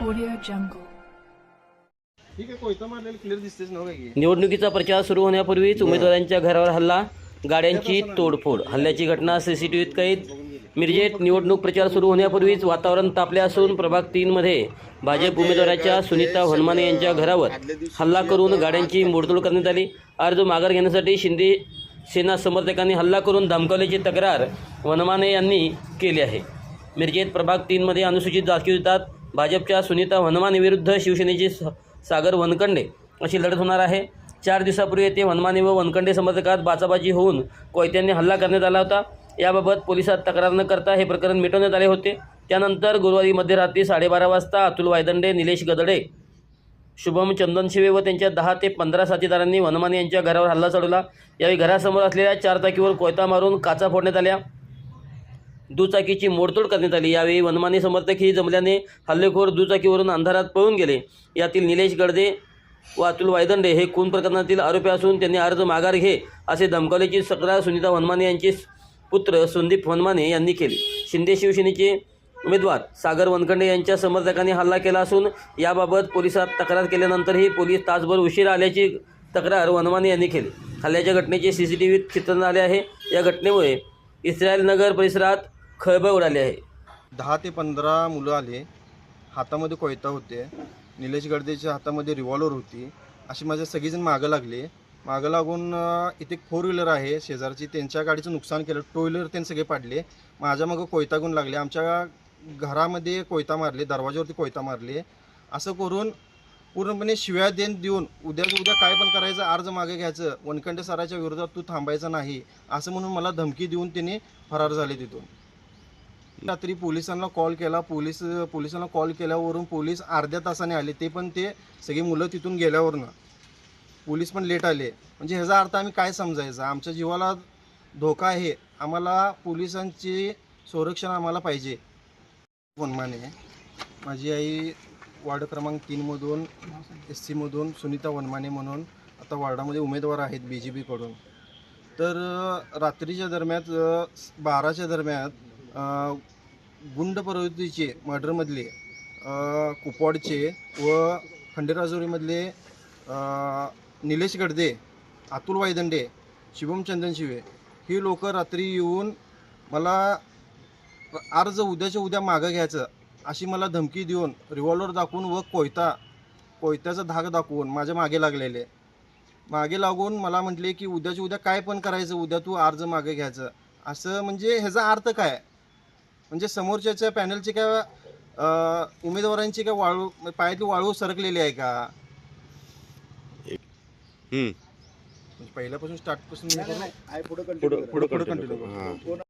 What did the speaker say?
jungle. ठीक आहे कोयता मारलेलं क्लिअर दिसतेच ना हो की निवडणुकीचा प्रचार सुरू होण्यापूर्वीच उमेदवारांच्या घरावर हल्ला गाड्यांची तोडफोड हल्ल्याची घटना सीसीटीव्हीत कैद. मिरजेत निवडणूक प्रचार सुरू होण्यापूर्वीच वातावरण तापले असून प्रभाग तीनमध्ये भाजप उमेदवाराच्या सुनीता हनुमाने यांच्या घरावर हल्ला करून गाड्यांची मोडतोड करण्यात आली. अर्ज माघार घेण्यासाठी शिंदे सेना समर्थकांनी हल्ला करून धमकावल्याची तक्रार वनमाने यांनी केली आहे. मिरजेत प्रभाग तीनमध्ये अनुसूचित जाती विरोधात भाजपच्या सुनीता वनमाने विरुद्ध शिवसेनेचे स- सागर वनकंडे अशी लढत होणार आहे. चार दिवसापूर्वी येथे वनमाने व वनकंडे समर्थकात बाचाबाजी होऊन कोयत्यांनी हल्ला करण्यात आला होता. याबाबत पोलिसात तक्रार न करता हे प्रकरण मिटवण्यात आले होते. त्यानंतर गुरुवारी मध्यरात्री साडेबारा वाजता अतुल वायदंडे निलेश गदडे शुभम चंदनशिवे व त्यांच्या दहा ते पंधरा साथीदारांनी वनमाने यांच्या घरावर हल्ला चढवला. यावेळी घरासमोर असलेल्या चार चाकीवर कोयता मारून काचा फोडण्यात आल्या. दुचाकीची मोडतोड करण्यात आली. यावेळी वनमानी समर्थकही जमल्याने हल्लेखोर दुचाकीवरून अंधारात पळून गेले. यातील निलेश गडदे व अतुल वायदंडे हे खून प्रकरणातील आरोपी असून त्यांनी अर्ज माघार घे असे धमकावल्याची तक्रार सुनीता वनमाने यांचे पुत्र संदीप वनमाने यांनी केली. शिंदे शिवसेनेचे उमेदवार सागर वनखंडे यांच्या समर्थकांनी हल्ला केला असून याबाबत पोलिसात तक्रार केल्यानंतरही पोलीस तासभर उशीर आल्याची तक्रार वनमाने यांनी केली. हल्ल्याच्या घटनेचे सी सी टी व्हीत चित्रण आले आहे. या घटनेमुळे इस्रायल नगर परिसरात खळबळ उडाली आहे. दहा ते पंधरा मुलं आले. हातामध्ये कोयता होते. निलेश गडदेच्या हातामध्ये रिव्हॉल्वर होती. अशी माझ्या सगळीजण मागं लागले. मागं लागून इथे एक फोर व्हीलर आहे. शेजारची त्यांच्या गाडीचं नुकसान केलं. टू व्हीलर त्यांनी सगळे पाडले. माझ्या मागं कोयता गुण लागले. आमच्या घरामध्ये कोयता मारले. दरवाज्यावरती कोयता मारले. असं करून पूर्णपणे शिव्या देण देऊन उद्याच उद्या काय पण करायचं अर्ज मागे घ्यायचं वनकंठ सराच्या विरोधात तू थांबायचं नाही असं म्हणून मला धमकी देऊन त्यांनी फरार झाले तिथून. रात्री पोलिसांना कॉल केला. पोलीस पोलिसांना कॉल केल्यावरून पोलीस अर्ध्या तासाने आले. ते पण ते सगळी मुलं तिथून गेल्यावरनं. पोलीस पण लेट आले. म्हणजे ह्याचा अर्थ आम्ही काय समजायचं? आमच्या जीवाला धोका आहे. आम्हाला पोलिसांची संरक्षण आम्हाला पाहिजे. वनमाने माझी आई वार्ड क्रमांक तीनमधून एस सीमधून सुनीता वनमाने म्हणून आता वार्डामध्ये उमेदवार आहेत बी जे पीकडून तर रात्रीच्या दरम्यान बाराच्या दरम्यान गुंड प्रवृत्तीचे मर्डरमधले कुपवाडचे व खंडेराजोरीमधले निलेश गडदे अतुल वायदंडे शिवम चंदनशिवे ही लोक रात्री येऊन मला अर्ज उद्याच्या उद्या मागं घ्यायचं अशी मला धमकी देऊन रिव्हॉल्वर दाखवून व कोयता कोयत्याचा धाग दाखवून माझ्या मागे लागलेले. मागे लागून मला म्हटले की उद्याच्या उद्या काय पण करायचं उद्या तू अर्ज मागे घ्यायचं. असं म्हणजे ह्याचा अर्थ काय? म्हणजे समोरच्याच्या पॅनलची काय अं, उमेदवारांची काय वाळू पायातली वाळू सरकलेली आहे का? म्हणजे पहिल्यापासून स्टार्टपासून पुढं पुढं पुढे कंटिन्यू